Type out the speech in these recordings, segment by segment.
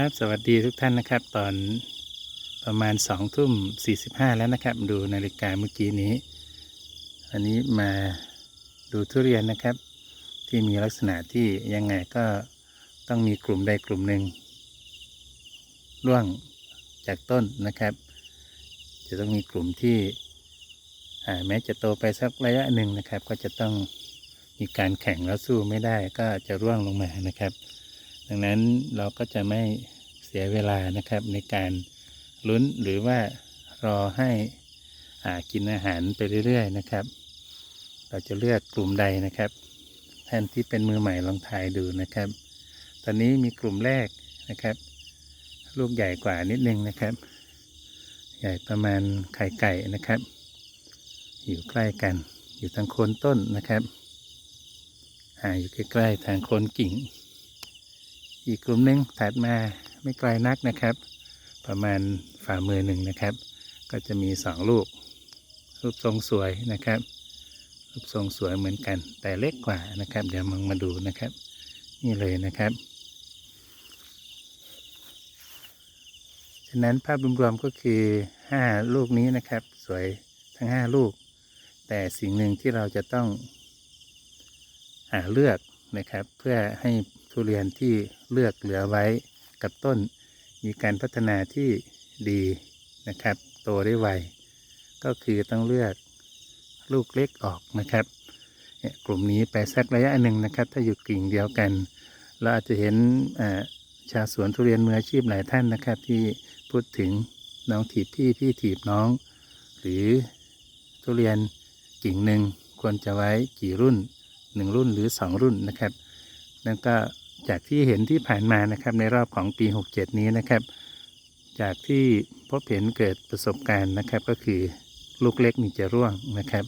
ครับสวัสดีทุกท่านนะครับ ตอนประมาณสองทุ่มสี่สิบห้าแล้วนะครับ ดูนาฬิกาเมื่อกี้นี้ อันนี้มาดูทุเรียนนะครับ ที่มีลักษณะที่ยังไงก็ต้องมีกลุ่มใดกลุ่มหนึ่งร่วงจากต้นนะครับ จะต้องมีกลุ่มที่แม้จะโตไปสักระยะหนึ่งนะครับ ก็จะต้องมีการแข่งแล้วสู้ไม่ได้ก็จะร่วงลงมานะครับ ดังนั้นเราก็จะไม่เสียเวลานะครับในการลุ้นหรือว่ารอให้อ่ากินอาหารไปเรื่อยๆนะครับ เราจะเลือกกลุ่มใดนะครับ ท่านที่เป็นมือใหม่ลองทายดูนะครับ ตอนนี้มีกลุ่มแรกนะครับ ลูกใหญ่กว่านิดนึงนะครับ ใหญ่ประมาณไข่ไก่นะครับ อยู่ใกล้กัน อยู่ทางโคนต้นนะครับอ่าอยู่ใกล้ๆทางโคนกิ่ง อีกกลุ่มหนึ่งถัดมาไม่ไกลนักนะครับ ประมาณฝ่ามือหนึ่งนะครับ ก็จะมีสองลูก รูปทรงสวยนะครับ รูปทรงสวยเหมือนกัน แต่เล็กกว่านะครับ เดี๋ยวมองมาดูนะครับ นี่เลยนะครับฉะนั้นภาพรวมๆก็คือห้าลูกนี้นะครับ สวยทั้งห้าลูก แต่สิ่งหนึ่งที่เราจะต้องหาเลือกนะครับ เพื่อให้ ทุเรียนที่เลือกเหลือไว้กับต้น มีการพัฒนาที่ดีนะครับ โตได้ไว ก็คือต้องเลือกลูกเล็กออกนะครับเนี่ยกลุ่มนี้ไปสักระยะหนึ่งนะครับ ถ้าอยู่กิ่งเดียวกัน เราอาจจะเห็นอ่าชาวสวนทุเรียนมืออาชีพหลายท่านนะครับ ที่พูดถึงน้องถีบพี่พี่ถีบน้อง หรือทุเรียนกิ่งหนึ่งควรจะไว้กี่รุ่นหนึ่งรุ่นหรือสองรุ่นนะครับ นั่นก็ จากที่เห็นที่ผ่านมานะครับในรอบของปี 67 นี้นะครับ จากที่พบเห็นเกิดประสบการณ์นะครับ ก็คือลูกเล็กนี่จะร่วงนะครับ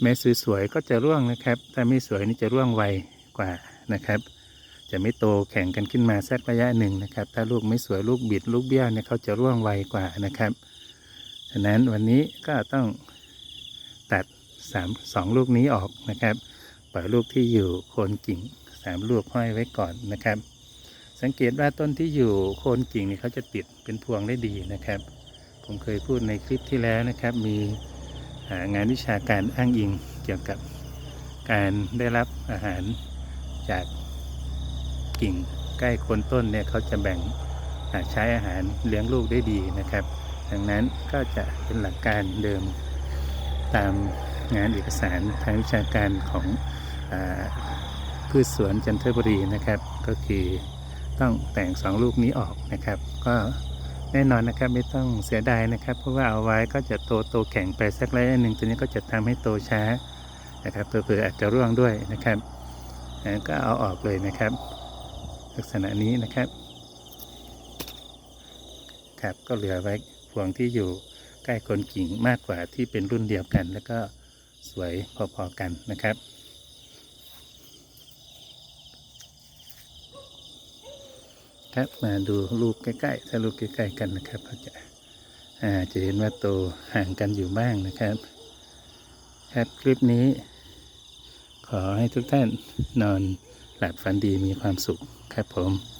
แม้สวยๆก็จะร่วงนะครับ ถ้าไม่สวยนี่จะร่วงไวกว่านะครับ จะไม่โตแข่งกันขึ้นมาสักระยะหนึ่งนะครับ ถ้าลูกไม่สวยลูกบิด ลูกเบี้ยวเนี่ยเขาจะร่วงไวกว่านะครับฉะนั้นวันนี้ก็ต้องตัดสามสองลูกนี้ออกนะครับ ปล่อยลูกที่อยู่โคนกิ่งามลูกห้อยไว้ก่อนนะครับ สังเกตว่าต้นที่อยู่โคนกิ่งนี่เขาจะติดเป็นพวงได้ดีนะครับ ผมเคยพูดในคลิปที่แล้วนะครับ มีงานวิชาการอ้างอิงเกี่ยวกับการได้รับอาหารจากกิ่งใกล้โคนต้นเนี่ยเขาจะแบ่งใช้อาหารเลี้ยงลูกได้ดีนะครับ ดังนั้นก็จะเป็นหลักการเดิมตามงานเอกสารทางวิชาการของอ พืชสวนจันทบุรีนะครับ ก็คือต้องแต่งสองลูกนี้ออกนะครับ ก็แน่นอนนะครับไม่ต้องเสียดายนะครับ เพราะว่าเอาไว้ก็จะโตโตแข็งไปสักระยะหนึ่งตัวนี้ก็จะทำให้โตช้านะครับเผื่อๆอาจจะร่วงด้วยนะครับก็เอาออกเลยนะครับ ลักษณะนี้นะครับครับก็เหลือไว้พวงที่อยู่ใกล้คนกิ่งมากกว่าที่เป็นรุ่นเดียวกัน แล้วก็สวยพอๆกันนะครับ ครับมาดูลูกใกล้ๆถ้าลูกใกล้ๆกันนะครับก็จะอ่าจะเห็นว่าโตห่างกันอยู่บ้างนะครับ ครับคลิปนี้ ขอให้ทุกท่านนอนหลับฝันดีมีความสุขครับผม